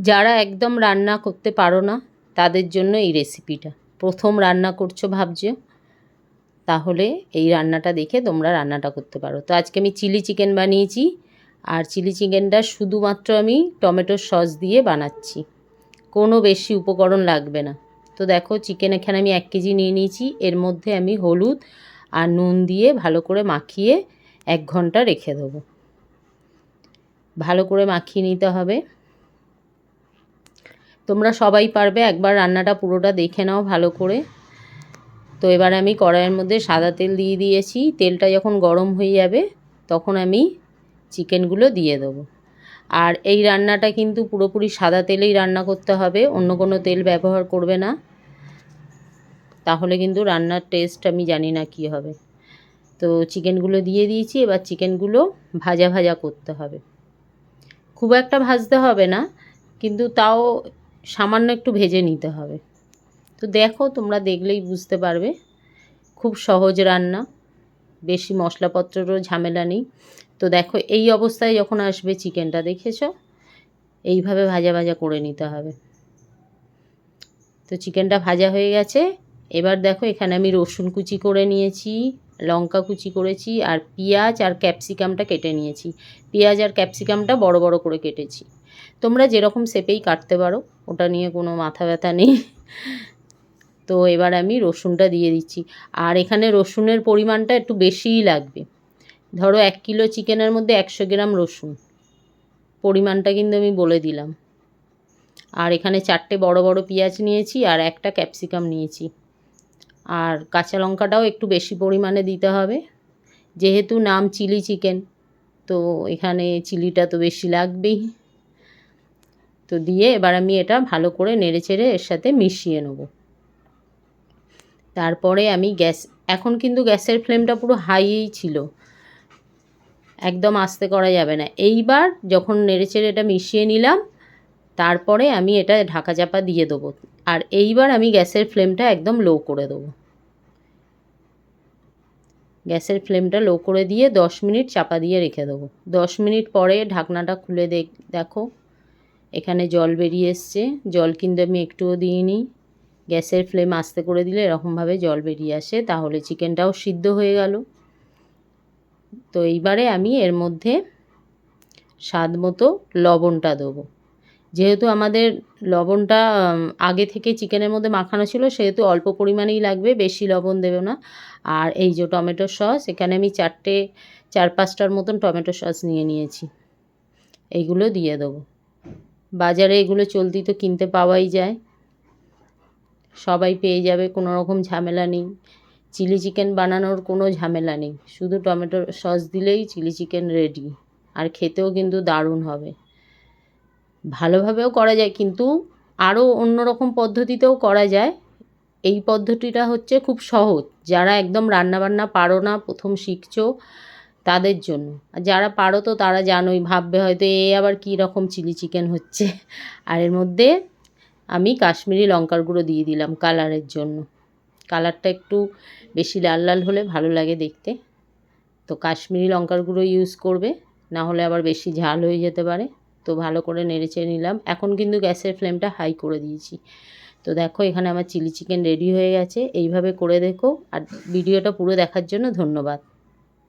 যারা একদম রান্না করতে পারো না, তাদের জন্য এই রেসিপিটা প্রথম রান্না করছ ভাবছ? তাহলে এই রান্নাটা দেখে তোমরা রান্নাটা করতে পারো। তো আজকে আমি চিলি চিকেন বানিয়েছি, আর চিলি চিকেনটা শুধুমাত্র আমি টমেটোর সস দিয়ে বানাচ্ছি। কোনো বেশি উপকরণ লাগবে না। তো দেখো চিকেন এখানে আমি এক কেজি নিয়ে নিয়েছি। এর মধ্যে আমি হলুদ আর নুন দিয়ে ভালো করে মাখিয়ে এক ঘণ্টা রেখে দেবো। ভালো করে মাখিয়ে নিতে হবে। তোমরা সবাই পারবে, একবার রান্নাটা পুরোটা দেখে নাও ভালো করে। তো এবার আমি কড়াইয়ের মধ্যে সাদা তেল দিয়ে দিয়েছি। তেলটা যখন গরম হয়ে যাবে, তখন আমি চিকেনগুলো দিয়ে দেবো। আর এই রান্নাটা কিন্তু পুরোপুরি সাদা তেলেই রান্না করতে হবে, অন্য কোনো তেল ব্যবহার করবে না। তাহলে কিন্তু রান্নার টেস্ট আমি জানি না কী হবে। তো চিকেনগুলো দিয়ে দিয়েছি, এবার চিকেনগুলো ভাজা ভাজা করতে হবে। খুব একটা ভাজতে হবে না, কিন্তু তাও সামান্য একটু ভেজে নিতে হবে। তো দেখো তোমরা দেখলেই বুঝতে পারবে, খুব সহজ রান্না, বেশি মশলাপত্রেরও ঝামেলা নেই। তো দেখো এই অবস্থায় যখন আসবে চিকেনটা, দেখেছ? এইভাবে ভাজা ভাজা করে নিতে হবে। তো চিকেনটা ভাজা হয়ে গেছে। এবার দেখো এখানে আমি রসুন কুচি করে নিয়েছি, লঙ্কা কুচি করেছি, আর পেঁয়াজ আর ক্যাপসিকামটা কেটে নিয়েছি। পেঁয়াজ আর ক্যাপসিকামটা বড় বড় করে কেটেছি। তোমরা যেরকম শেপেই কাটতে পারো, ওটা নিয়ে কোনো মাথা ব্যথা নেই। তো এবার আমি রসুনটা দিয়ে দিচ্ছি। আর এখানে রসুনের পরিমাণটা একটু বেশিই লাগবে। ধরো এক কিলো চিকেনের মধ্যে একশো গ্রাম রসুন। পরিমাণটা কিন্তু আমি বলে দিলাম। আর এখানে চারটে বড় বড় পেঁয়াজ নিয়েছি আর একটা ক্যাপসিকাম নিয়েছি। আর কাঁচা লঙ্কাটাও একটু বেশি পরিমাণে দিতে হবে। যেহেতু নাম চিলি চিকেন, তো এখানে চিলিটা তো বেশি লাগবেই। তো দিয়ে এবার আমি এটা ভালো করে নেড়ে চেড়ে এর সাথে মিশিয়ে নেব। তারপরে আমি গ্যাস, এখন কিন্তু গ্যাসের ফ্লেমটা পুরো হাইই ছিল। একদম আস্তে করা যাবে না। এইবার যখন নেড়ে চেড়ে এটা মিশিয়ে নিলাম, তারপরে আমি এটা ঢাকা চাপা দিয়ে দেবো। আর এইবার আমি গ্যাসের ফ্লেমটা একদম লো করে দেবো। গ্যাসের ফ্লেমটা লো করে দিয়ে দশ মিনিট চাপা দিয়ে রেখে দেবো। দশ মিনিট পরে ঢাকনাটা খুলে দেখ, দেখো এখানে জল বেরিয়ে এসছে। জল কিন্তু আমি একটুও দিইনি। গ্যাসের ফ্লেম আস্তে করে দিলে এরকমভাবে জল বেরিয়ে আসে, তাহলে চিকেনটাও সিদ্ধ হয়ে গেল। তো এইবারে আমি এর মধ্যে স্বাদ মতো লবণটা দেবো। যেহেতু আমাদের লবণটা আগে থেকে চিকেনের মধ্যে মাখানো ছিল, সেহেতু অল্প পরিমাণেই লাগবে, বেশি লবণ দেবে না। আর এই যে টমেটো সস, এখানে আমি চারটে, চার পাঁচটার মতন টমেটো সস নিয়ে নিয়েছি। এইগুলো দিয়ে দেবো। বাজারে এগুলো চলতি তো কিনতে পাওয়াই যায়। সবাই পেয়ে যাবে, কোনো রকম ঝামেলা নেই। চিলি চিকেন বানানোর কোনো ঝামেলা নেই। শুধু টমেটো সস দিলেই চিলি চিকেন রেডি। আর খেতেও কিন্তু দারুণ হবে। ভালোভাবেও করা যায়, কিন্তু আরও অন্যরকম পদ্ধতিতেও করা যায়। এই পদ্ধতিটা হচ্ছে খুব সহজ। যারা একদম রান্নাবান্না পারো না, প্রথম শিখছো তাদের জন্য। আর যারা পারো তো তারা জানোই, ভাববে হয়তো এ আবার কী রকম চিলি চিকেন হচ্ছে। আর এর মধ্যে আমি কাশ্মীরি লঙ্কার গুঁড়ো দিয়ে দিলাম কালারের জন্য। কালারটা একটু বেশি লাল লাল হলে ভালো লাগে দেখতে। তো কাশ্মীরি লঙ্কার গুঁড়ো ইউজ করবে, না হলে আবার বেশি ঝাল হয়ে যেতে পারে। তো ভালো করে নেড়েচেড়ে নিলাম। এখন কিন্তু গ্যাসের ফ্লেমটা হাই করে দিয়েছি। তো দেখো এখানে আমার চিলি চিকেন রেডি হয়ে গেছে। এইভাবে করে দেখো। আর ভিডিওটা পুরো দেখার জন্য ধন্যবাদ।